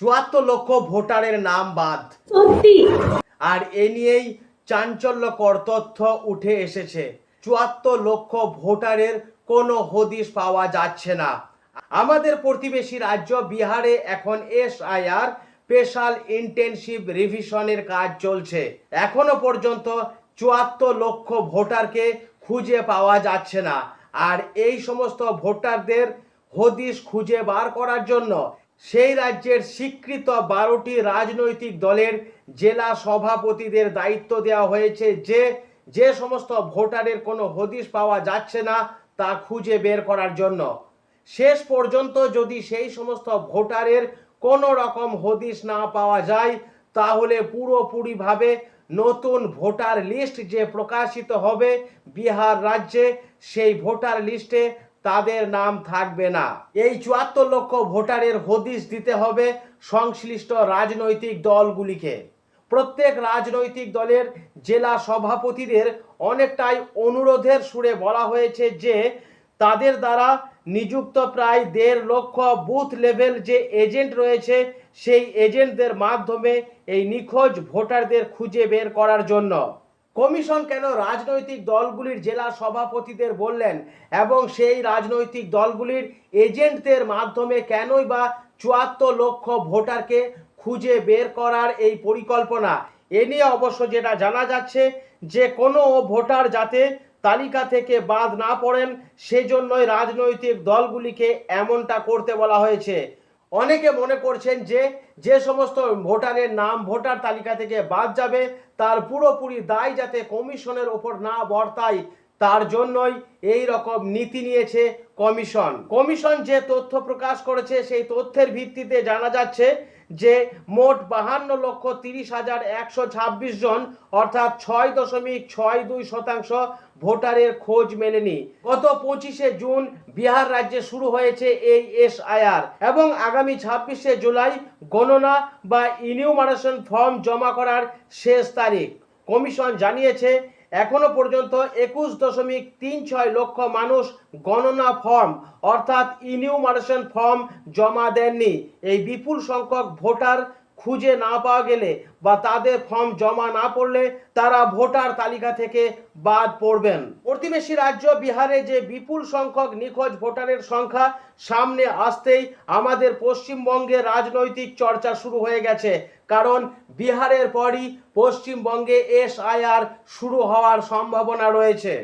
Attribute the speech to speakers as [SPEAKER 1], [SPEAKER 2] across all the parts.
[SPEAKER 1] চুয়াত্তর লক্ষ ভোটারের নাম বাদ। আর এ নিয়েই চাঞ্চল্যকর তথ্য উঠে এসেছে। চুয়াত্তর লক্ষ ভোটারের কোনো হদিশ পাওয়া যাচ্ছে না। আমাদের প্রতিবেশী রাজ্য বিহারে এখন এসআইআর স্পেশাল ইন্টেনসিভ রিভিশনের কাজ চলছে। এখনও পর্যন্ত চুয়াত্তর লক্ষ ভোটারকে খুঁজে পাওয়া যাচ্ছে না। আর এই সমস্ত ভোটারদের হদিশ খুঁজে বার করার জন্য সেই রাজ্যের স্বীকৃত বারোটি রাজনৈতিক দলের জেলা সভাপতিদের দায়িত্ব দেওয়া হয়েছে যে যে সমস্ত ভোটারের কোনো হদিশ পাওয়া যাচ্ছে না তা খুঁজে বের করার জন্য। শেষ পর্যন্ত যদি সেই সমস্ত ভোটারের কোনো রকম হদিশ না পাওয়া যায়, তাহলে পুরোপুরিভাবে নতুন ভোটার লিস্ট যে প্রকাশিত হবে বিহার রাজ্যে, সেই ভোটার লিস্টে তাদের নাম থাকবে না। এই চুয়াত্তর লক্ষ ভোটারের হদিশ দিতে হবে সংশ্লিষ্ট রাজনৈতিক দলগুলিকে। প্রত্যেক রাজনৈতিক দলের জেলা সভাপতিদের অনেকটাই অনুরোধের সুরে বলা হয়েছে যে, তাদের দ্বারা নিযুক্ত প্রায় দেড় লক্ষ বুথ লেভেল যে এজেন্ট রয়েছে, সেই এজেন্টদের মাধ্যমে এই নিখোঁজ ভোটারদের খুঁজে বের করার জন্য। কমিশন কেন রাজনৈতিক দলগুলির জেলা সভাপতিদের বললেন এবং সেই রাজনৈতিক দলগুলির এজেন্টদের মাধ্যমে কেনই বা চুয়াত্তর লক্ষ ভোটারকে খুঁজে বের করার এই পরিকল্পনা? এ নিয়ে অবশ্য যেটা জানা যাচ্ছে যে কোনো ভোটার যাতে তালিকা থেকে বাদ না পড়েন, সেজন্যই রাজনৈতিক দলগুলিকে এমনটা করতে বলা হয়েছে। অনেকে মনে করছেন যে যে সমস্ত ভোটারের নাম ভোটার তালিকা থেকে বাদ যাবে, তার পুরোপুরি দায় যাতে কমিশনের ওপর না বর্তায়, তার জন্যই এই রকম নীতি নিয়েছে কমিশন। কমিশন যে তথ্য প্রকাশ করেছে, সেই তথ্যের ভিত্তিতে জানা যাচ্ছে যে মোট বাহান্ন লক্ষ তিরিশ হাজার একশো ছাব্বিশ জন, অর্থাৎ ছয় দশমিক ছয় দুই শতাংশ ভোটারের খোঁজ মেলেনি। গত পঁচিশে জুন বিহার রাজ্যে শুরু হয়েছে এই এসআইআর এবং আগামী ছাব্বিশে জুলাই গণনা বা ইনিউমারেশন ফর্ম জমা করার শেষ তারিখ। কমিশন জানিয়েছে এখনও পর্যন্ত একুশ দশমিক তিন ছয় লক্ষ মানুষ গণনা ফর্ম অর্থাৎ ইনিউমারেশন ফর্ম জমা দেননি। এই বিপুল সংখ্যক ভোটার খুঁজে না পাওয়া গেলে বা তাদের ফর্ম জমা না পড়লে তারা ভোটার তালিকা থেকে বাদ পড়বেন। প্রতিবেশী রাজ্য বিহারে যে বিপুল সংখ্যক নিখোঁজ ভোটারের সংখ্যা সামনে আসতেই আমাদের পশ্চিমবঙ্গে রাজনৈতিক চর্চা শুরু হয়ে গেছে। কারণ বিহারের পরই পশ্চিমবঙ্গে এসআইআর শুরু হওয়ার সম্ভাবনা রয়েছে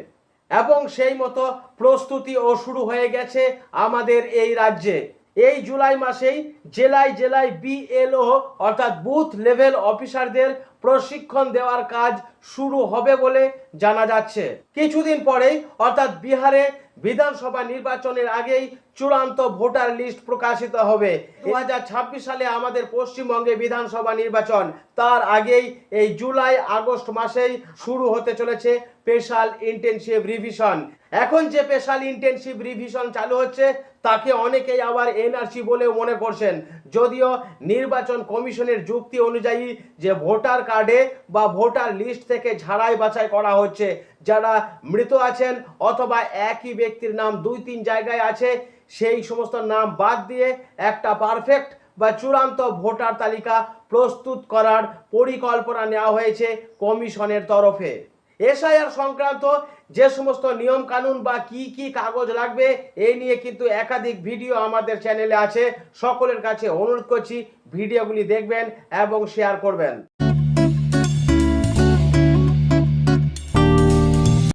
[SPEAKER 1] এবং সেই মতো প্রস্তুতিও শুরু হয়ে গেছে আমাদের এই রাজ্যে। এই জুলাই মাসেই জেলায় জেলায় বিএলও অর্থাৎ বুথ লেভেল অফিসারদের প্রশিক্ষণ দেওয়ার কাজ শুরু হবে বলে জানা যাচ্ছে। কিছুদিন পরেই, অর্থাৎ বিহারে বিধানসভা নির্বাচনের আগেই চূড়ান্ত ভোটার লিস্ট প্রকাশিত হবে। দু হাজার ছাব্বিশ সালে আমাদের পশ্চিমবঙ্গে বিধানসভা নির্বাচন, তার আগেই এই জুলাই আগস্ট মাসেই শুরু হতে চলেছে স্পেশাল ইন্টেনসিভ রিভিশন। এখন যে স্পেশাল ইন্টেনসিভ রিভিশন চালু হচ্ছে, তাকে অনেকেই আবার এনআরসি বলেও মনে করছেন। যদিও নির্বাচন কমিশনের যুক্তি অনুযায়ী যে ভোটার কার্ডে বা ভোটার লিস্ট থেকে ঝাড়াই বাছাই করা হচ্ছে, যারা মৃত আছেন অথবা একই ব্যক্তির নাম দুই তিন জায়গায় আছে, সেই সমস্ত নাম বাদ দিয়ে একটা পারফেক্ট বা চূড়ান্ত ভোটার তালিকা প্রস্তুত করার পরিকল্পনা নেওয়া হয়েছে কমিশনের তরফে। এসআইআর সংক্রান্ত যে সমস্ত নিয়ম কানুন বা কি কি কাগজ লাগবে, এই নিয়ে কিন্তু একাধিক ভিডিও আমাদের চ্যানেলে আছে। সকলের কাছে অনুরোধ করছি, ভিডিওগুলি দেখবেন এবং শেয়ার করবেন।